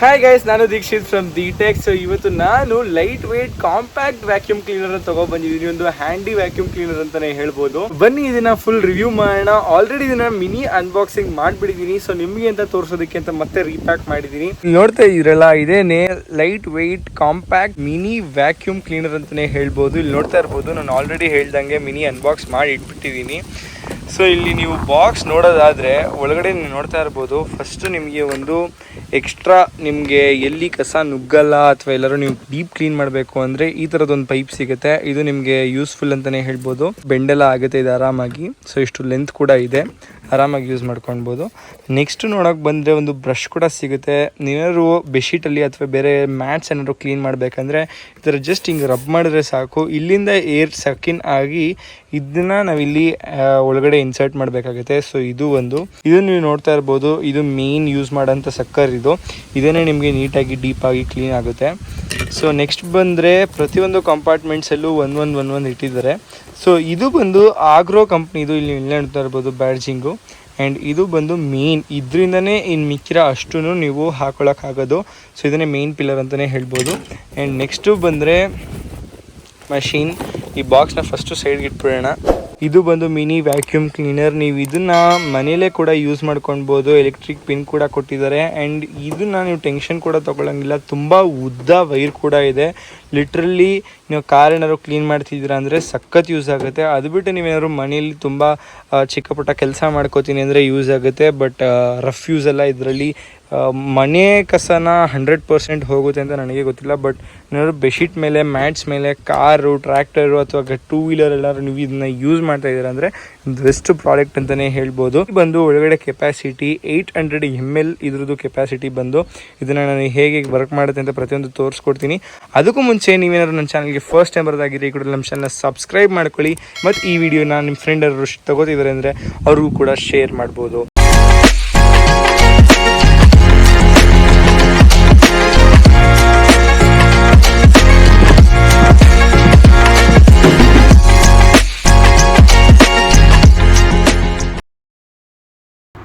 Hi guys ನಾನು Dikshit from the tech so ಇವತ್ತು ನಾನು light weight compact vacuum cleaner ತಗೊಂಡ್ ಬಂದಿದ್ದೀನಿ ಒಂದು ಹ್ಯಾಂಡಿ ವ್ಯಾಕ್ಯೂಮ್ ಕ್ಲೀನರ್ ಅಂತಾನೆ ಹೇಳ್ಬೋದು. ಬನ್ನಿ, ಇದನ್ನ ಫುಲ್ ರಿವ್ಯೂ ಮಾಡೋಣ. ಆಲ್ರೆಡಿ ಇದನ್ನ ಮಿನಿ ಅನ್ಬಾಕ್ಸಿಂಗ್ ಮಾಡ್ಬಿಟ್ಟಿದೀನಿ ಸೊ ನಿಮ್ಗೆ ಅಂತ ತೋರಿಸೋದಕ್ಕೆ ಅಂತ ಮತ್ತೆ ರೀಪ್ಯಾಕ್ ಮಾಡಿದೀನಿ ನೋಡ್ತಾ ಇದ್ರಲ್ಲ ಇದೇನೆ lightweight compact mini vacuum cleaner ಅಂತಾನೆ ಹೇಳ್ಬೋದು. ಇಲ್ಲಿ ನೋಡ್ತಾ ಇರ್ಬೋದು, ನಾನು ಆಲ್ರೆಡಿ ಹೇಳ್ದಂಗೆ ಮಿನಿ ಅನ್ಬಾಕ್ಸ್ ಮಾಡಿ ಇಟ್ಬಿಟ್ಟಿದ್ದೀನಿ. ಸೊ ಇಲ್ಲಿ ನೀವು ಬಾಕ್ಸ್ ನೋಡೋದಾದ್ರೆ, ಒಳಗಡೆ ನೀವು ನೋಡ್ತಾ ಇರ್ಬೋದು ಫಸ್ಟ್ ನಿಮಗೆ ಒಂದು ಎಕ್ಸ್ಟ್ರಾ ನಿಮಗೆ ಎಲ್ಲಿ ಕಸ ನುಗ್ಗಲ್ಲ ಅಥವಾ ಎಲ್ಲರೂ ನೀವು ಡೀಪ್ ಕ್ಲೀನ್ ಮಾಡಬೇಕು ಅಂದರೆ ಈ ಥರದೊಂದು ಪೈಪ್ ಸಿಗುತ್ತೆ. ಇದು ನಿಮಗೆ ಯೂಸ್ಫುಲ್ ಅಂತಲೇ ಹೇಳ್ಬೋದು. ಬೆಂಡೆಲ್ಲ ಆಗುತ್ತೆ ಇದು ಆರಾಮಾಗಿ. ಸೊ ಇಷ್ಟು ಲೆಂತ್ ಕೂಡ ಇದೆ. ಆರಾಮಾಗಿ ಯೂಸ್ ಮಾಡ್ಕೊಳ್ಬೋದು. ನೆಕ್ಸ್ಟ್ ನೋಡೋಕೆ ಬಂದರೆ ಒಂದು ಬ್ರಷ್ ಕೂಡ ಸಿಗುತ್ತೆ. ನೀವೇನಾದ್ರು ಬೆಡ್ಶೀಟಲ್ಲಿ ಅಥವಾ ಬೇರೆ ಮ್ಯಾಟ್ಸ್ ಏನಾದ್ರು ಕ್ಲೀನ್ ಮಾಡಬೇಕಂದ್ರೆ ಈ ಥರ ಜಸ್ಟ್ ಹಿಂಗೆ ರಬ್ ಮಾಡಿದ್ರೆ ಸಾಕು. ಇಲ್ಲಿಂದ ಏರ್ ಸಕಿನ್ ಆಗಿ ಇದನ್ನ ನಾವಿಲ್ಲಿ ಒಳಗಡೆ ಇನ್ಸರ್ಟ್ ಮಾಡಬೇಕಾಗುತ್ತೆ. ಸೊ ಇದು ಒಂದು. ಇದು ನೀವು ನೋಡ್ತಾ ಇರ್ಬೋದು. ಇದು ಮೇನ್ ಯೂಸ್ ಮಾಡೋಂಥ ಸಕ್ಕರ್ ಇದು. ಇದನ್ನೇ ನಿಮಗೆ ನೀಟಾಗಿ ಡೀಪಾಗಿ ಕ್ಲೀನ್ ಆಗುತ್ತೆ. ಸೊ ನೆಕ್ಸ್ಟ್ ಬಂದರೆ ಪ್ರತಿಯೊಂದು ಕಂಪಾರ್ಟ್ಮೆಂಟ್ಸಲ್ಲೂ ಒಂದು ಒಂದು ಒಂದು ಒಂದು ಇಟ್ಟಿದ್ದಾರೆ. ಸೊ ಇದು ಬಂದು ಆಗ್ರೋ ಕಂಪ್ನಿದು ಇಲ್ಲಿ, ಇಲ್ಲೇ ನೋಡ್ತಾ ಇರ್ಬೋದು ಬ್ಯಾಡ್ಜಿಂಗು ಆ್ಯಂಡ್ ಇದು ಬಂದು ಮೇನ್ ಇದರಿಂದನೇ ಇನ್ನು ಮಿಕ್ಕಿರೋ ಅಷ್ಟು ನೀವು ಹಾಕೊಳ್ಳೋಕ್ಕಾಗೋದು ಸೊ ಇದನ್ನೇ ಮೇನ್ ಪಿಲ್ಲರ್ ಅಂತಲೇ ಹೇಳ್ಬೋದು. ಆ್ಯಂಡ್ ನೆಕ್ಸ್ಟು ಬಂದರೆ ಮಷೀನ್ ಈ ಬಾಕ್ಸ್ನ ಫಸ್ಟು ಸೈಡ್ಗೆ ಇಟ್ಬಿಡೋಣ. ಇದು ಬಂದು ಮಿನಿ ವ್ಯಾಕ್ಯೂಮ್ ಕ್ಲೀನರ್ ನೀವು ಇದನ್ನು ಮನೇಲೇ ಕೂಡ ಯೂಸ್ ಮಾಡ್ಕೊಳ್ಬೋದು. ಎಲೆಕ್ಟ್ರಿಕ್ ಪಿನ್ ಕೂಡ ಕೊಟ್ಟಿದ್ದಾರೆ. ಆ್ಯಂಡ್ ಇದನ್ನು ನೀವು ಟೆನ್ಷನ್ ಕೂಡ ತೊಗೊಳಂಗಿಲ್ಲ. ತುಂಬ ಉದ್ದ ವೈರ್ ಕೂಡ ಇದೆ. ಲಿಟ್ರಲಿ ನೀವು ಕಾರ್ ಏನಾದ್ರು ಕ್ಲೀನ್ ಮಾಡ್ತಿದ್ದೀರಾ ಅಂದರೆ ಸಖತ್ ಯೂಸ್ ಆಗುತ್ತೆ. ಅದು ಬಿಟ್ಟು ನೀವೇನಾದ್ರು ಮನೆಯಲ್ಲಿ ತುಂಬ ಚಿಕ್ಕಪುಟ್ಟ ಚಿಕ್ಕ ಪುಟ್ಟ ಕೆಲಸ ಮಾಡ್ಕೋತೀನಿ ಅಂದರೆ ಯೂಸ್ ಆಗುತ್ತೆ. ಬಟ್ ರಫ್ ಯೂಸ್ ಎಲ್ಲ ಇದರಲ್ಲಿ ಮನೆ ಕಸನ ಹಂಡ್ರೆಡ್ ಪರ್ಸೆಂಟ್ ಹೋಗುತ್ತೆ ಅಂತ ನನಗೆ ಗೊತ್ತಿಲ್ಲ. ಬಟ್ ಏನಾದ್ರು ಬೆಡ್ಶೀಟ್ ಮೇಲೆ ಮ್ಯಾಟ್ಸ್ ಮೇಲೆ, ಕಾರು ಟ್ರ್ಯಾಕ್ಟರು ಅಥವಾ ಟೂ ವೀಲರ್ ಎಲ್ಲರೂ ನೀವು ಇದನ್ನ ಯೂಸ್ ಮಾಡ್ತಾ ಇದ್ದೀರಾ ಅಂದರೆ ಬೆಸ್ಟ್ ಪ್ರಾಡಕ್ಟ್ ಅಂತಲೇ ಹೇಳ್ಬೋದು. ಬಂದು ಒಳಗಡೆ capacity eight hundred M L ಇದ್ರದ್ದು ಕೆಪಾಸಿಟಿ ಬಂದು ಇದನ್ನು ನಾನು ಹೇಗೆ ವರ್ಕ್ ಮಾಡುತ್ತೆ ಅಂತ ಪ್ರತಿಯೊಂದು ತೋರಿಸ್ಕೊಡ್ತೀನಿ. ಅದಕ್ಕೂ ನೀವೇನಾದ್ರು ನನ್ನ ಚಾನಲ್ಗೆ ಫಸ್ಟ್ ಟೈಮ್ ಬರೋದಾಗಿದ್ರೆ ಈ ಕೂಡ ನಮ್ಮ ಚಾನಲ್ನ ಸಬ್ಸ್ಕ್ರೈಬ್ ಮಾಡ್ಕೊಳ್ಳಿ. ಮತ್ತು ಈ ವಿಡಿಯೋನ ನಿಮ್ಮ ಫ್ರೆಂಡ್ ಅವರು ತಗೋತಿದ್ದಾರೆ ಅಂದರೆ ಅವ್ರಿಗೂ ಕೂಡ ಶೇರ್ ಮಾಡ್ಬೋದು.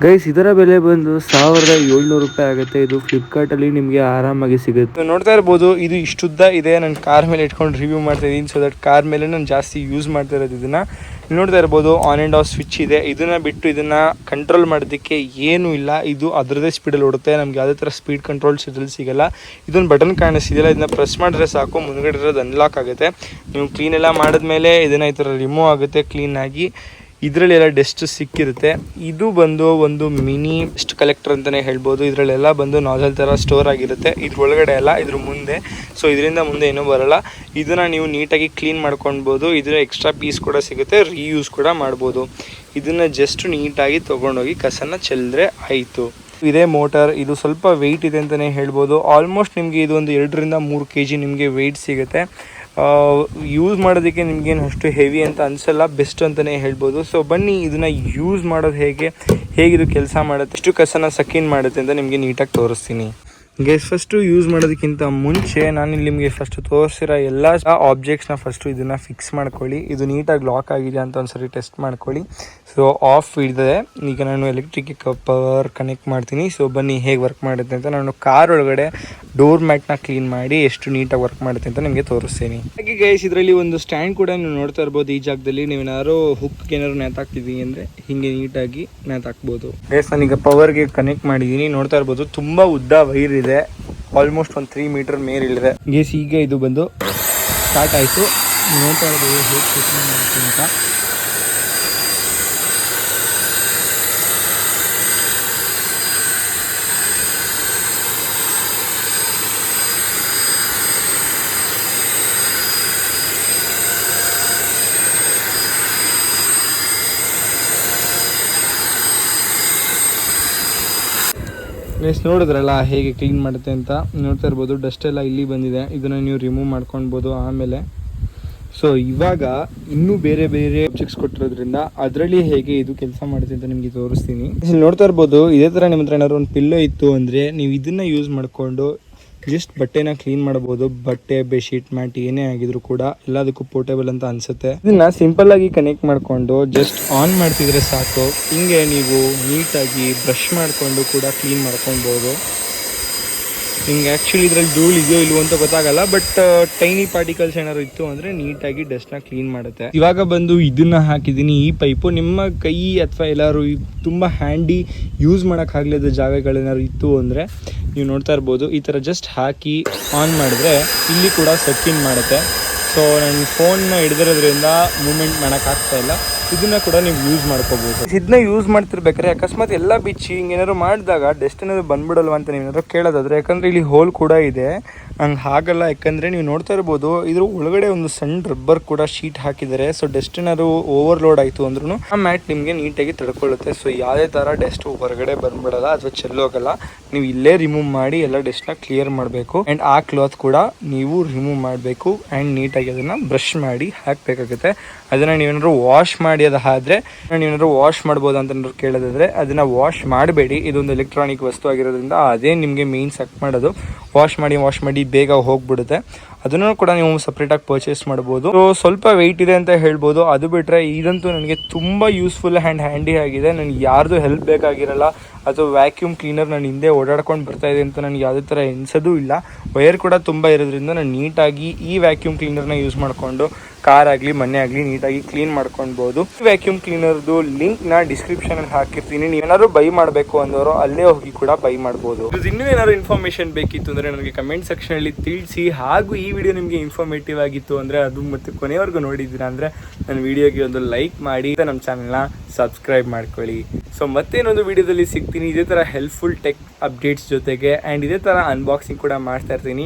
ಗೈಸ್ ಇದರ ಬೆಲೆ ಬಂದು ಸಾವಿರದ ಏಳ್ನೂರು ರೂಪಾಯಿ ಆಗುತ್ತೆ. ಇದು ಫ್ಲಿಪ್ಕಾರ್ಟಲ್ಲಿ ನಿಮಗೆ ಆರಾಮಾಗಿ ಸಿಗುತ್ತೆ. ನೋಡ್ತಾ ಇರ್ಬೋದು, ಇದು ಇಷ್ಟುದ್ದ ಇದೆ. ನಾನು ಕಾರ್ ಮೇಲೆ ಇಟ್ಕೊಂಡು ರಿವ್ಯೂ ಮಾಡ್ತಾ ಇದ್ದೀನಿ. ಸೊ ದಟ್ ಕಾರ್ ಮೇಲೆ ನಾನು ಜಾಸ್ತಿ ಯೂಸ್ ಮಾಡ್ತಾ ಇರೋದು ಇದನ್ನ. ನೋಡ್ತಾ ಇರ್ಬೋದು ಆನ್ ಆ್ಯಂಡ್ ಆಫ್ ಸ್ವಿಚ್ ಇದೆ. ಇದನ್ನ ಬಿಟ್ಟು ಇದನ್ನ ಕಂಟ್ರೋಲ್ ಮಾಡೋದಕ್ಕೆ ಏನೂ ಇಲ್ಲ. ಇದು ಅದರದೇ ಸ್ಪೀಡಲ್ಲಿ ಓಡುತ್ತೆ. ನಮ್ಗೆ ಯಾವುದೇ ಥರ ಸ್ಪೀಡ್ ಕಂಟ್ರೋಲ್ ಇದ್ರಲ್ಲಿ ಸಿಗಲ್ಲ. ಇದೊಂದು ಬಟನ್ ಕಾಣಿಸ್ತಿದೆಯಲ್ಲ, ಇದನ್ನ ಪ್ರೆಸ್ ಮಾಡಿದ್ರೆ ಸಾಕು. ಮುಂದ್ಗಡೆ ಇರೋದು ಅನ್ಲಾಕ್ ಆಗುತ್ತೆ. ನೀವು ಕ್ಲೀನ್ ಎಲ್ಲ ಮಾಡಿದ್ಮೇಲೆ ಇದನ್ನ ಈ ಥರ ರಿಮೂವ್ ಆಗುತ್ತೆ ಕ್ಲೀನಾಗಿ ಇದರಲ್ಲಿ ಎಲ್ಲ ಡಸ್ಟ್ ಸಿಕ್ಕಿರುತ್ತೆ. ಇದು ಬಂದು ಒಂದು ಮಿನಿ ಡಸ್ಟ್ ಕಲೆಕ್ಟರ್ ಅಂತಲೇ ಹೇಳ್ಬೋದು. ಇದರಲ್ಲೆಲ್ಲ ಬಂದು ನಾಜಲ್ ಥರ ಸ್ಟೋರ್ ಆಗಿರುತ್ತೆ. ಇದ್ರ ಒಳಗಡೆ ಎಲ್ಲ ಇದ್ರ ಮುಂದೆ. ಸೊ ಇದರಿಂದ ಮುಂದೆ ಏನೂ ಬರಲ್ಲ. ಇದನ್ನು ನೀವು ನೀಟಾಗಿ ಕ್ಲೀನ್ ಮಾಡ್ಕೊಳ್ಬೋದು. ಇದರ ಎಕ್ಸ್ಟ್ರಾ ಪೀಸ್ ಕೂಡ ಸಿಗುತ್ತೆ. ರೀಯೂಸ್ ಕೂಡ ಮಾಡ್ಬೋದು. ಇದನ್ನು ಜಸ್ಟ್ ನೀಟಾಗಿ ತೊಗೊಂಡೋಗಿ ಕಸನ ಚೆಲ್ಲಿದ್ರೆ ಆಯಿತು. ಇದೇ ಮೋಟರ್ ಇದು ಸ್ವಲ್ಪ ವೆಯ್ಟ್ ಇದೆ ಅಂತಲೇ ಹೇಳ್ಬೋದು. ಆಲ್ಮೋಸ್ಟ್ ನಿಮಗೆ ಇದು ಒಂದು ಎರಡರಿಂದ ಮೂರು ಕೆ ಜಿ ನಿಮಗೆ ವೆಯ್ಟ್ ಸಿಗುತ್ತೆ. ಯೂಸ್ ಮಾಡೋದಕ್ಕೆ ನಿಮಗೇನು ಅಷ್ಟು ಹೆವಿ ಅಂತ ಅನಿಸಲ್ಲ ಬೆಸ್ಟ್ ಅಂತಲೇ ಹೇಳ್ಬೋದು. ಸೊ ಬನ್ನಿ ಇದನ್ನು ಯೂಸ್ ಮಾಡೋದು ಹೇಗೆ, ಹೇಗಿದು ಕೆಲಸ ಮಾಡುತ್ತೆ, ಎಷ್ಟು ಕಸನ ಸಕಿನ್ ಮಾಡುತ್ತೆ ಅಂತ ನಿಮಗೆ ನೀಟಾಗಿ ತೋರಿಸ್ತೀನಿ. ಗೈಸ್ ಫಸ್ಟು ಯೂಸ್ ಮಾಡೋದಕ್ಕಿಂತ ಮುಂಚೆ ನಾನು ಇಲ್ಲಿ ನಿಮಗೆ ಫಸ್ಟ್ ತೋರಿಸಿರೋ ಎಲ್ಲ ಆಬ್ಜೆಕ್ಟ್ಸ್ನ ಫಸ್ಟು ಇದನ್ನು ಫಿಕ್ಸ್ ಮಾಡ್ಕೊಳ್ಳಿ. ಇದು ನೀಟಾಗಿ ಲಾಕ್ ಆಗಿದೆ ಅಂತ ಒಂದ್ಸರಿ ಟೆಸ್ಟ್ ಮಾಡ್ಕೊಳ್ಳಿ. ಸೊ ಆಫ್ ಇದೆ ಈಗ ನಾನು ಎಲೆಕ್ಟ್ರಿಕ್ ಪವರ್ ಕನೆಕ್ಟ್ ಮಾಡ್ತೀನಿ. ಸೊ ಬನ್ನಿ ಹೇಗೆ ವರ್ಕ್ ಮಾಡುತ್ತೆ ಅಂತ. ನಾನು ಕಾರ್ ಒಳಗಡೆ ಡೋರ್ ಮ್ಯಾಟ್ನ ಕ್ಲೀನ್ ಮಾಡಿ ಎಷ್ಟು ನೀಟಾಗಿ ವರ್ಕ್ ಮಾಡುತ್ತೆ ಅಂತ ನಿಮಗೆ ತೋರಿಸ್ತೀನಿ. ಹಾಗೆ ಗೈಸ್ ಇದರಲ್ಲಿ ಒಂದು ಸ್ಟ್ಯಾಂಡ್ ಕೂಡ ನೀವು ನೋಡ್ತಾ ಇರ್ಬೋದು. ಈ ಜಾಗದಲ್ಲಿ ನೀವು ಏನಾದ್ರು ಹುಕ್ ಏನಾದ್ರು ನೇತಾಕ್ತಿದ್ದೀವಿ ಅಂದರೆ ಹಿಂಗೆ ನೀಟಾಗಿ ನೇತಾಕ್ಬೋದು ಗೈಸ್ ನಾನೀಗ ಪವರ್ಗೆ ಕನೆಕ್ಟ್ ಮಾಡಿದ್ದೀನಿ ನೋಡ್ತಾ ಇರ್ಬೋದು, ತುಂಬ ಉದ್ದ ವೈರ್ ಇದೆ. ಆಲ್ಮೋಸ್ಟ್ ಒಂದು ತ್ರೀ ಮೀಟರ್ ಮೇಲಿದೆ ಗೇಸ್ ಈಗ ಇದು ಬಂದು ಸ್ಟಾರ್ಟ್ ಆಯಿತು. ನೋಡ್ತಾ ಇರ್ಬೋದು ಹೇಗೆ ಅಂತ. ಗೈಸ್ ನೋಡಿದ್ರಲ್ಲ ಹೇಗೆ ಕ್ಲೀನ್ ಮಾಡುತ್ತೆ ಅಂತ? ನೋಡ್ತಾ ಇರ್ಬೋದು ಡಸ್ಟ್ ಎಲ್ಲ ಇಲ್ಲಿ ಬಂದಿದೆ. ಇದನ್ನು ನೀವು ರಿಮೂವ್ ಮಾಡ್ಕೊಳ್ಬೋದು ಆಮೇಲೆ. ಸೊ ಇವಾಗ ಇನ್ನೂ ಬೇರೆ ಬೇರೆ ಚಿಕ್ಸ್ ಕೊಟ್ಟಿರೋದ್ರಿಂದ ಅದರಲ್ಲಿ ಹೇಗೆ ಇದು ಕೆಲಸ ಮಾಡುತ್ತೆ ಅಂತ ನಿಮಗೆ ತೋರಿಸ್ತೀನಿ. ನೋಡ್ತಾ ಇರ್ಬೋದು, ಇದೇ ಥರ ನಿಮ್ಮ ಹತ್ರ ಏನಾದ್ರು ಒಂದು ಪಿಲ್ಲೋ ಇತ್ತು ಅಂದರೆ ನೀವು ಇದನ್ನು ಯೂಸ್ ಮಾಡಿಕೊಂಡು ಜಸ್ಟ್ ಬಟ್ಟೆನ ಕ್ಲೀನ್ ಮಾಡಬಹುದು ಬಟ್ಟೆ ಬೆಡ್ಶೀಟ್ ಮ್ಯಾಟ್ ಏನೇ ಆಗಿದ್ರು ಕೂಡ ಎಲ್ಲದಕ್ಕೂ ಪೋರ್ಟೇಬಲ್ ಅಂತ ಅನ್ಸುತ್ತೆ. ಇದನ್ನ ಸಿಂಪಲ್ ಆಗಿ ಕನೆಕ್ಟ್ ಮಾಡ್ಕೊಂಡು ಜಸ್ಟ್ ಆನ್ ಮಾಡ್ತಿದ್ರೆ ಸಾಕು. ಹಿಂಗೆ ನೀವು ನೀಟಾಗಿ ಬ್ರಷ್ ಮಾಡ್ಕೊಂಡು ಕೂಡ ಕ್ಲೀನ್ ಮಾಡ್ಕೊಳ್ಬಹುದು ನಿಮ್ಗೆ ಆ್ಯಕ್ಚುಲಿ ಇದ್ರಲ್ಲಿ ಧೂಳು ಇದೆಯೋ ಇಲ್ವೋ ಅಂತ ಗೊತ್ತಾಗಲ್ಲ ಬಟ್ ಟೈನಿ ಪಾರ್ಟಿಕಲ್ಸ್ ಏನಾದ್ರು ಇತ್ತು ಅಂದರೆ ನೀಟಾಗಿ ಡಸ್ಟ್ನ ಕ್ಲೀನ್ ಮಾಡುತ್ತೆ. ಇವಾಗ ಬಂದು ಇದನ್ನು ಹಾಕಿದ್ದೀನಿ, ಈ ಪೈಪು ನಿಮ್ಮ ಕೈ ಅಥವಾ ಎಲ್ಲರೂ ತುಂಬ ಹ್ಯಾಂಡಿ ಯೂಸ್ ಮಾಡೋಕ್ಕಾಗಲಿದ್ದ ಜಾಗಗಳೇನಾದ್ರು ಇತ್ತು ಅಂದರೆ ನೀವು ನೋಡ್ತಾ ಇರ್ಬೋದು. ಈ ಥರ ಜಸ್ಟ್ ಹಾಕಿ ಆನ್ ಮಾಡಿದ್ರೆ ಇಲ್ಲಿ ಕೂಡ ಸಕ್ಕಿನ್ ಮಾಡುತ್ತೆ. ಸೊ ನನ್ನ ಫೋನ್ನ ಹಿಡಿದಿರೋದ್ರಿಂದ ಮೂಮೆಂಟ್ ಮಾಡೋಕ್ಕಾಗ್ತಾ ಇಲ್ಲ. ಇದನ್ನ ಕೂಡ ನೀವು ಯೂಸ್ ಮಾಡ್ಕೋಬಹುದು ಇದನ್ನ ಯೂಸ್ ಮಾಡ್ತಿರ್ಬೇಕಾದ್ರೆ ಅಕಸ್ಮಾತ್ ಎಲ್ಲ ಬಿಚ್ಚಿ ಹಿಂಗೇನಾದ್ರು ಮಾಡಿದಾಗ ಡಸ್ಟ್ ಏನಾದ್ರು ಬಂದ್ಬಿಡಲ್ವಾ ಅಂತ ನೀವು ಏನಾದ್ರು ಕೇಳೋದಾದ್ರೆ, ಯಾಕಂದ್ರೆ ಇಲ್ಲಿ ಹೋಲ್ ಕೂಡ ಇದೆ. ಹಂಗೆ ಹಾಗಲ್ಲ, ಯಾಕಂದರೆ ನೀವು ನೋಡ್ತಾ ಇರ್ಬೋದು, ಇದ್ರ ಒಳಗಡೆ ಒಂದು ಸಣ್ಣ ರಬ್ಬರ್ ಕೂಡ ಶೀಟ್ ಹಾಕಿದ್ದಾರೆ. ಸೊ ಡಸ್ಟ್ ಏನಾದ್ರು ಓವರ್ಲೋಡ್ ಆಯಿತು ಅಂದ್ರೂ ಆ ಮ್ಯಾಟ್ ನಿಮಗೆ ನೀಟಾಗಿ ತಡ್ಕೊಳ್ಳುತ್ತೆ. ಸೊ ಯಾವುದೇ ಥರ ಡಸ್ಟ್ ಹೊರಗಡೆ ಬಂದ್ಬಿಡಲ್ಲ, ಅಥವಾ ಚೆಲ್ಲೋಗಲ್ಲ ನೀವು ಇಲ್ಲೇ ರಿಮೂವ್ ಮಾಡಿ ಎಲ್ಲ ಡಸ್ಟ್ನ ಕ್ಲಿಯರ್ ಮಾಡಬೇಕು. ಆ್ಯಂಡ್ ಆ ಕ್ಲಾತ್ ಕೂಡ ನೀವು ರಿಮೂವ್ ಮಾಡಬೇಕು ಆ್ಯಂಡ್ ನೀಟಾಗಿ ಅದನ್ನು ಬ್ರಷ್ ಮಾಡಿ ಹಾಕಬೇಕಾಗುತ್ತೆ. ಅದನ್ನು ನೀವೇನಾದ್ರು ವಾಶ್ ಮಾಡಿ ಅದು ಆದರೆ ನೀವೇನಾದ್ರು ವಾಶ್ ಮಾಡ್ಬೋದು ಅಂತ ಕೇಳೋದಾದ್ರೆ, ಅದನ್ನ ವಾಶ್ ಮಾಡಬೇಡಿ. ಇದೊಂದು ಎಲೆಕ್ಟ್ರಾನಿಕ್ ವಸ್ತು ಆಗಿರೋದ್ರಿಂದ ಅದೇ ನಿಮಗೆ ಮೇನ್ ಸಕ್ ಮಾಡೋದು. ವಾಶ್ ಮಾಡಿ ವಾಶ್ ಮಾಡಿ ಬೇಗ ಹೋಗ್ಬಿಡುತ್ತೆ. ಅದನ್ನು ಕೂಡ ನೀವು ಸಪ್ರೇಟಾಗಿ ಪರ್ಚೇಸ್ ಮಾಡ್ಬೋದು. ಸೊ ಸ್ವಲ್ಪ ವೆಯ್ಟ್ ಇದೆ ಅಂತ ಹೇಳ್ಬೋದು. ಅದು ಬಿಟ್ಟರೆ ಇದಂತೂ ನನಗೆ ತುಂಬ ಯೂಸ್ಫುಲ್ ಆ್ಯಂಡ್ ಹ್ಯಾಂಡಿ ಆಗಿದೆ. ನನಗೆ ಯಾರ್ದು ಹೆಲ್ಪ್ ಬೇಕಾಗಿರಲ್ಲ ಅಥವಾ ವ್ಯಾಕ್ಯೂಮ್ ಕ್ಲೀನರ್ ನಾನು ಹಿಂದೆ ಓಡಾಡ್ಕೊಂಡು ಬರ್ತಾ ಇದೆ ಅಂತ ನನಗೆ ಯಾವುದೇ ಥರ ಎನ್ಸೋದು ಇಲ್ಲ. ವೈರ್ ಕೂಡ ತುಂಬ ಇರೋದ್ರಿಂದ ನಾನು ನೀಟಾಗಿ ಈ ವ್ಯಾಕ್ಯೂಮ್ ಕ್ಲೀನರ್ನ ಯೂಸ್ ಮಾಡಿಕೊಂಡು ಕಾರ್ ಆಗಲಿ, ಮನೆ ಆಗಲಿ ನೀಟಾಗಿ ಕ್ಲೀನ್ ಮಾಡ್ಕೊಳ್ಬೋದು. ವ್ಯಾಕ್ಯೂಮ್ ಕ್ಲೀನರ್ದು ಲಿಂಕ್ನ ಡಿಸ್ಕ್ರಿಪ್ಷನಲ್ಲಿ ಹಾಕಿರ್ತೀನಿ. ನೀವೇನಾದ್ರು ಬೈ ಮಾಡಬೇಕು ಅಂದವರು, ಅಲ್ಲೇ ಹೋಗಿ ಕೂಡ ಬೈ ಮಾಡ್ಬೋದು. ಇನ್ನೂ ಏನಾದ್ರು ಇನ್ಫಾರ್ಮೇಷನ್ ಬೇಕಿತ್ತು ಅಂದರೆ ನನಗೆ ಕಮೆಂಟ್ ಸೆಕ್ಷನಲ್ಲಿ ತಿಳಿಸಿ. ಹಾಗೂ ಈ ವಿಡಿಯೋ ನಿಮಗೆ ಇನ್ಫಾರ್ಮೇಟಿವ್ ಆಗಿತ್ತು ಅಂದರೆ ಅದು ಮತ್ತೆ ಕೊನೆವರೆಗೂ ನೋಡಿದ್ದೀರಾ ಅಂದರೆ ನನ್ನ ವಿಡಿಯೋಗೆ ಒಂದು ಲೈಕ್ ಮಾಡಿ ನಮ್ಮ ಚಾನಲ್ನ ಸಬ್ಸ್ಕ್ರೈಬ್ ಮಾಡ್ಕೊಳ್ಳಿ. ಸೊ ಮತ್ತೇನೊಂದು ವಿಡಿಯೋದಲ್ಲಿ ಸಿಗ್ತೀನಿ. ಇದೇ ಥರ ಹೆಲ್ಪ್ಫುಲ್ ಟೆಕ್ ಅಪ್ಡೇಟ್ಸ್ ಜೊತೆಗೆ ಆ್ಯಂಡ್ ಇದೇ ಥರ ಅನ್ಬಾಕ್ಸಿಂಗ್ ಕೂಡ ಮಾಡ್ತಾ ಇರ್ತೀನಿ.